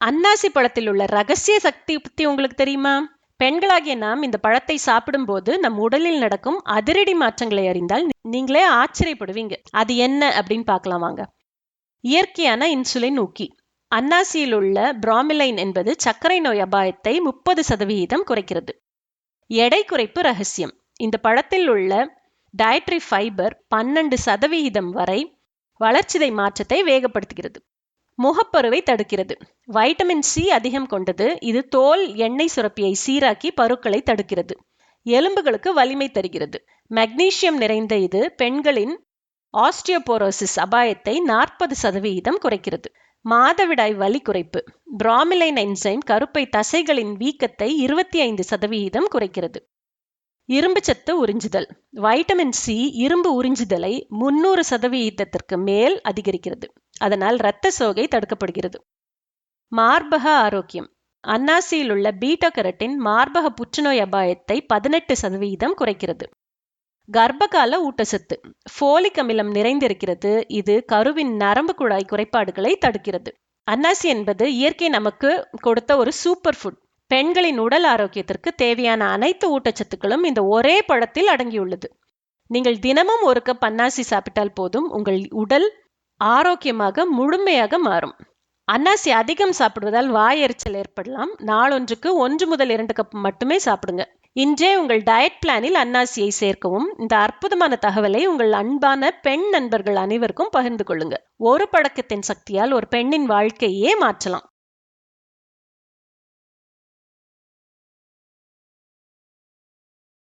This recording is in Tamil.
அன்னாசி பழத்தில் உள்ள ரகசிய சக்தி பத்தி உங்களுக்கு தெரியுமா? பெண்களாகிய நாம் இந்த பழத்தை சாப்பிடும்போது நம் உடலில் நடக்கும் அதிரடி மாற்றங்களை அறிந்தால் நீங்களே ஆச்சரியப்படுவீங்க. அது என்ன அப்படின்னு பார்க்கலாம் வாங்க. இயற்கையான இன்சுலின் ஊக்கி அன்னாசியில் உள்ள பிராமிலைன் என்பது சர்க்கரை நோய் அபாயத்தை முப்பது சதவிகிதம் குறைக்கிறது. எடை குறைப்பு ரகசியம். இந்த பழத்தில் உள்ள டயட்ரி ஃபைபர் பன்னெண்டு சதவிகிதம் வரை வளர்ச்சிதை மாற்றத்தை வேகப்படுத்துகிறது. முகப்பருவை தடுக்கிறது. வைட்டமின் சி அதிகம் கொண்டது. இது தோல் எண்ணெய் சுரப்பியை சீராக்கி பருக்களை தடுக்கிறது. எலும்புகளுக்கு வலிமை தருகிறது. மக்னீசியம் நிறைந்த இது பெண்களின் ஆஸ்டியோபோரோசிஸ் அபாயத்தை நாற்பது சதவிகிதம் குறைக்கிறது. மாதவிடாய் வலி குறைப்பு. பிராமிலைன் என்சைம் கருப்பை தசைகளின் வீக்கத்தை இருபத்தி ஐந்து சதவிகிதம் குறைக்கிறது. இரும்பு சத்து உறிஞ்சுதல். வைட்டமின் சி இரும்பு உறிஞ்சுதலை முன்னூறு சதவிகிதத்திற்கு மேல் அதிகரிக்கிறது. அதனால் இரத்த சோகை தடுக்கப்படுகிறது. மார்பக ஆரோக்கியம். அன்னாசியில் உள்ள பீட்டா கரட்டின் மார்பக புற்றுநோய் அபாயத்தை பதினெட்டு சதவீதம் குறைக்கிறது. கர்ப்பகால ஊட்டச்சத்து. ஃபோலிக் அமிலம் நிறைந்திருக்கிறது. இது கருவின் நரம்பு குழாய் குறைபாடுகளை தடுக்கிறது. அன்னாசி என்பது இயற்கை நமக்கு கொடுத்த ஒரு சூப்பர் ஃபுட். பெண்களின் உடல் ஆரோக்கியத்திற்கு தேவையான அனைத்து ஊட்டச்சத்துக்களும் இந்த ஒரே பழத்தில் அடங்கியுள்ளது. நீங்கள் தினமும் ஒரு கப் அன்னாசி சாப்பிட்டால் போதும் உங்கள் உடல் ஆரோக்கியமாக முழுமையாக மாறும். அன்னாசி அதிகம் சாப்பிடுவதால் வாய் எரிச்சல் ஏற்படலாம். நாளொன்றுக்கு ஒன்று முதல் இரண்டு கப் மட்டுமே சாப்பிடுங்க. இன்றே உங்கள் டயட் பிளானில் அன்னாசியை சேர்க்கவும் இந்த அற்புதமான தகவலை உங்கள் அன்பான பெண் நண்பர்கள் அனைவருக்கும் பகிர்ந்து கொள்ளுங்க. ஒரு பழக்கத்தின் சக்தியால் ஒரு பெண்ணின் வாழ்க்கையே மாற்றலாம்.